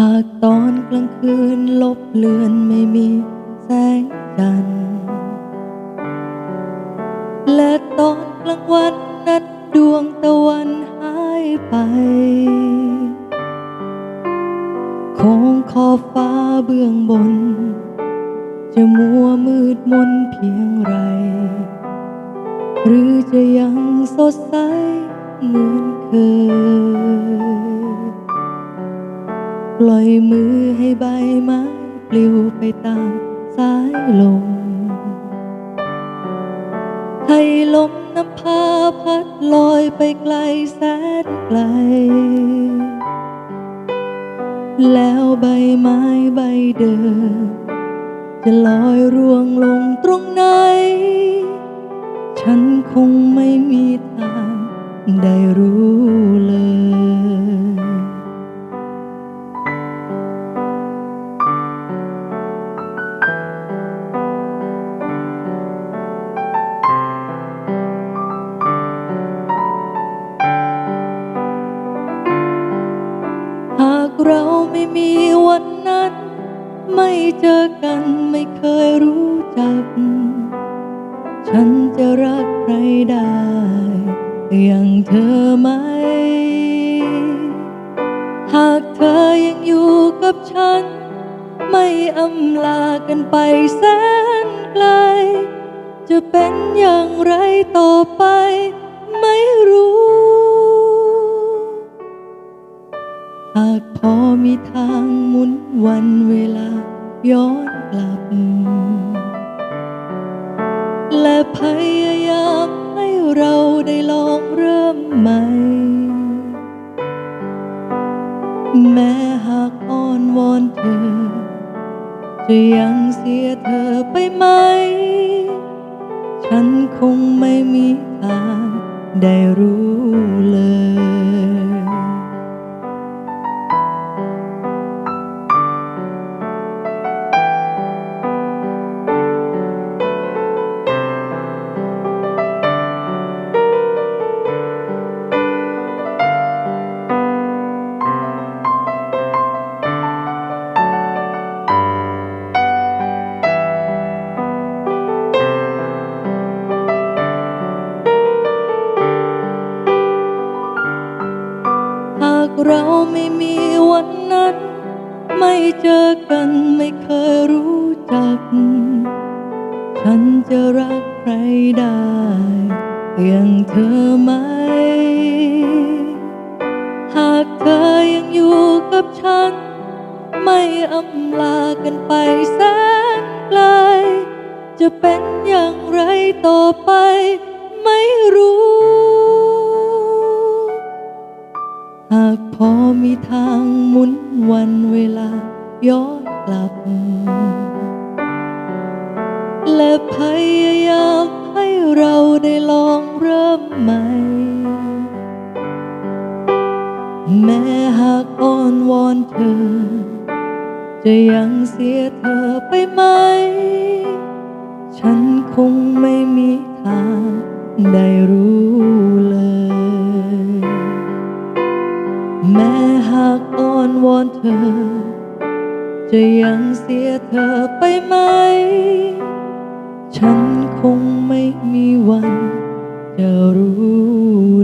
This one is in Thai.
หากลางคืนลบเลือนไม่มีแสงจันทร์และตอนกลางวันนั้นดวงตะวันหายไป คงขอบฟ้าเบื้องบน จะมัวมืดมนเพียงไร หรือจะยังสดใสเหมือนเคย ปล่อยมือให้ใบไม้ปลิวไปตามสายลม ให้ลมนำพาพัดลอยไปไกลแสนไกล แล้วใบไม้ใบเดิมจะลอยร่วงลงตรงไหน ฉันคงไม่มีทางได้รู้เลย เราไม่มีวันนั้น ไม่เจอกันไม่เคยรู้จัก ฉันจะรักใครได้ อย่างเธอไหม หากเธอยังอยู่กับฉัน ไม่อำลากันไปแสนไกล จะเป็นอย่างไรต่อไป ทางหมุนวันเวลาย้อนกลับ และพยายามให้เราได้ลองเริ่มใหม่ แม้หากอ้อนวอนเธอ จะยังเสียเธอไปไหม ฉันคงไม่มีทางได้รู้เลย ไม่มีวันนั้น ไม่เจอกันไม่เคยรู้จัก ฉันจะรักใครได้อย่างเธอไหม หากเธอยังอยู่กับฉัน ไม่อำลากันไปแสนไกล จะเป็นอย่างไรต่อไปไม่รู้ หากพอมีทางหมุนวันเวลาย้อนกลับ และพยายามให้เราได้ลองเริ่มใหม่ แม้หากอ้อนวอนเธอ จะยังเสียเธอไปไหม ฉันคงไม่ จะยังเสียเธอไปไหม ฉันคงไม่มีวันจะรู้